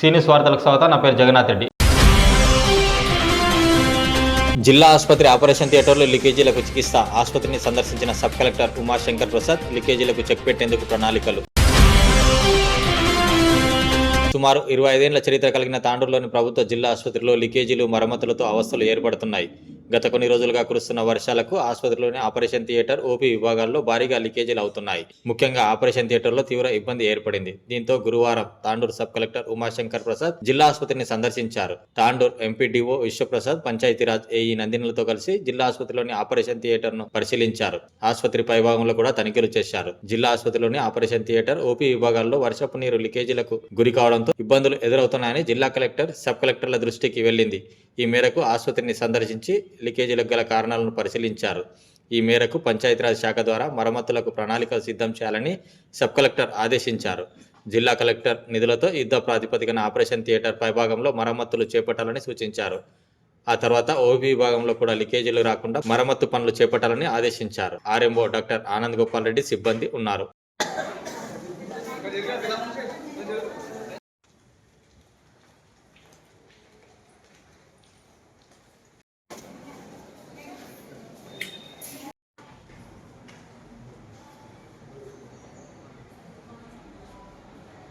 సీనియస్ వార్తలకు స్వాగతం. నా పేరు జగన్నాథ్ రెడ్డి. జిల్లా ఆసుపత్రి ఆపరేషన్ థియేటర్లో లీకేజీలకు చికిత్స. ఆసుపత్రిని సందర్శించిన సబ్ కలెక్టర్ ఉమాశంకర్ ప్రసాద్ లీకేజీలకు చెక్ పెట్టేందుకు ప్రణాళికలు. సుమారు ఇరవై ఐదేళ్ళ చరిత్ర కలిగిన తాండూరులోని ప్రభుత్వ జిల్లా ఆసుపత్రిలో లీకేజీలు మరమ్మతులతో అవస్థలు ఏర్పడుతున్నాయి. గత కొన్ని రోజులుగా కురుస్తున్న వర్షాలకు ఆసుపత్రిలోని ఆపరేషన్ థియేటర్ ఓపీ విభాగాల్లో భారీగా లీకేజీలు అవుతున్నాయి. ముఖ్యంగా ఆపరేషన్ థియేటర్లో తీవ్ర ఇబ్బంది ఏర్పడింది. దీంతో గురువారం తాండూరు సబ్ కలెక్టర్ ఉమాశంకర్ ప్రసాద్ జిల్లా ఆసుపత్రిని సందర్శించారు. తాండూర్ ఎంపీడీఓ విశ్వప్రసాద్ పంచాయతీరాజ్ ఏఈ నందినులతో కలిసి జిల్లా ఆసుపత్రిలోని ఆపరేషన్ థియేటర్ను పరిశీలించారు. ఆసుపత్రి పైభాగంలో కూడా తనిఖీలు చేశారు. జిల్లా ఆసుపత్రిలోని ఆపరేషన్ థియేటర్ ఓపీ విభాగాల్లో వర్షపు నీరు లీకేజీలకు గురి కావడంతో ఇబ్బందులు ఎదురవుతున్నాయని జిల్లా కలెక్టర్ సబ్ కలెక్టర్ల దృష్టికి వెళ్ళింది. ఈ మేరకు ఆసుపత్రిని సందర్శించి లీకేజీలకు గల కారణాలను పరిశీలించారు. ఈ మేరకు పంచాయతీరాజ్ శాఖ ద్వారా మరమ్మతులకు ప్రణాళికలు సిద్ధం చేయాలని సబ్ కలెక్టర్ ఆదేశించారు. జిల్లా కలెక్టర్ నిధులతో యుద్ధ ప్రాతిపదికన ఆపరేషన్ థియేటర్ పైభాగంలో మరమ్మతులు చేపట్టాలని సూచించారు. ఆ తర్వాత ఓబీ విభాగంలో కూడా లీకేజీలు రాకుండా మరమ్మతు పనులు చేపట్టాలని ఆదేశించారు. ఆర్ఎంఓ డాక్టర్ ఆనంద్ గోపాల్ రెడ్డి సిబ్బంది ఉన్నారు.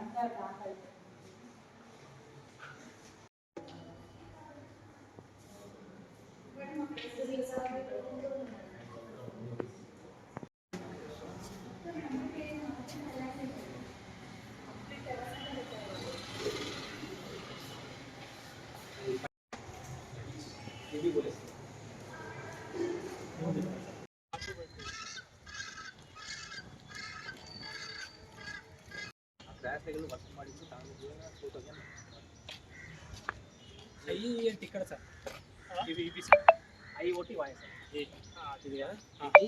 अंदर दाखिल Thank you. ఒకటి క్లాస్ అంటే ఎక్కువ వర్షం వచ్చినప్పుడు డ్రాప్లెట్స్ మీరు అంతా డ్రాప్ అయితే అయ్యి ఏంటి ఇక్కడ సార్ ఇవి ఇవి సార్ అవి ఒకటి వాయి సార్ ఇది కదా ఇది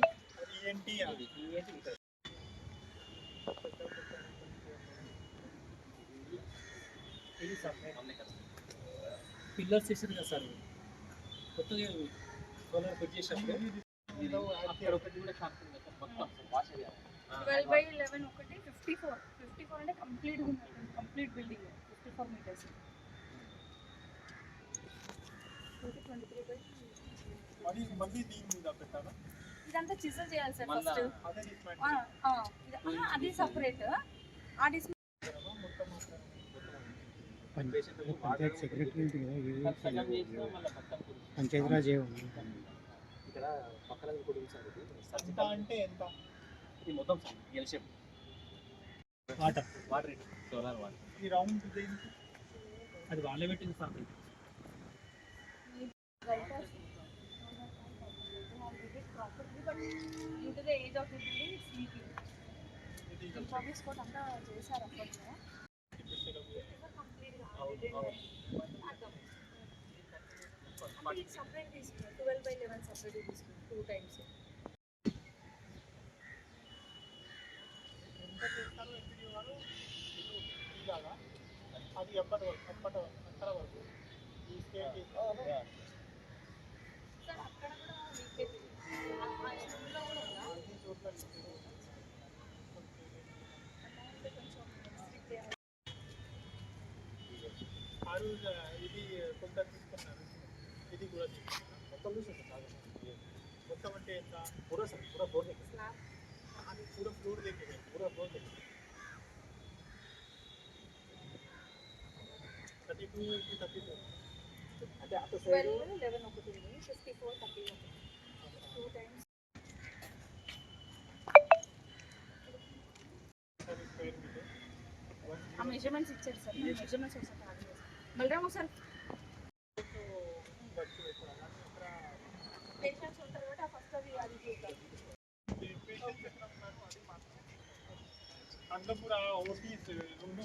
ఏంటి ఇది ఏంటి ఇక్కడ ఇది సార్ పిల్లర్స్ వేసారు కదా సార్ కొత్తగా సోలార్ ఫిట్ చేసినప్పుడు అక్కడ ఒకటి కూడా షార్ప్ ఉంది సార్ మొత్తం wash area twelve by eleven ఒకటి ఫిఫ్టీ ఫోర్ ఫిఫ్టీ ఫోర్ అంటే కంప్లీట్గా complete building fifty four metres ఇదంతా చిజల్ చేయాలి సార్ ఫస్ట్ అదే సపరేట్ ఆ డిస్ పంచాయత్ సెక్రటరీ ఏ ఉంది. ఇక్కడ పక్కన కూడా ఉంది. సార్ ఇది సర్జికల్ అంటే ఎంత? ఇది మొత్తం sir L shape water water solar water ఈ రౌండ్ అది వాళ్ళే పెట్టింది sir due to the age of the building sleeping informs code అంతా చేశారు అప్పట్లో అంటే ఇది సపరేట్ తీసుకున్నారు ట్వెల్వ్ బై లెవెన్ సపరేట్ తీసుకున్నారు టూ టైమ్స్ అది ఎప్పటి వరకు? ఎప్పటి ఎక్కడ వరకు? ఈ స్టేట్ కూడా లీకేజ్ ఆ. ఆరు ఇది కొంత తీసుకున్నారు. ఇది కూడా తీసుకున్నారు. మొత్తం కాదు మొత్తం అంటే ఎంత? పూరా సార్ పూరా ఫ్లోర్ దగ్గర. పూరా ఫ్లోర్ దగ్గర. పూరా ఫ్లోర్ దగ్గర. థర్టీ టూ ఇది థర్టీ టూ అంటే అటు సైడ్ ట్వెల్వ్ లెవెన్ ఒకటి ఉంది ఫిఫ్టీ ఫోర్ థర్టీ ఒకటి టూ టైమ్స్ స్క్వేర్ మీటర్ ఆ మెజర్మెంట్స్ ఇచ్చారు సార్ మెజర్మెంట్స్ ఒకసారి కాదు బలరామ్ ఒకసారి ఖర్చు పెట్టాలి అక్కడ పేషెంట్స్ ఉంటారు కాబట్టి ఆ ఫస్ట్ అది అది చూద్దాం పేషెంట్స్ ఎక్కడ ఉన్నారు అది మాత్రం అన్నపూర ఓటీస్ రెండు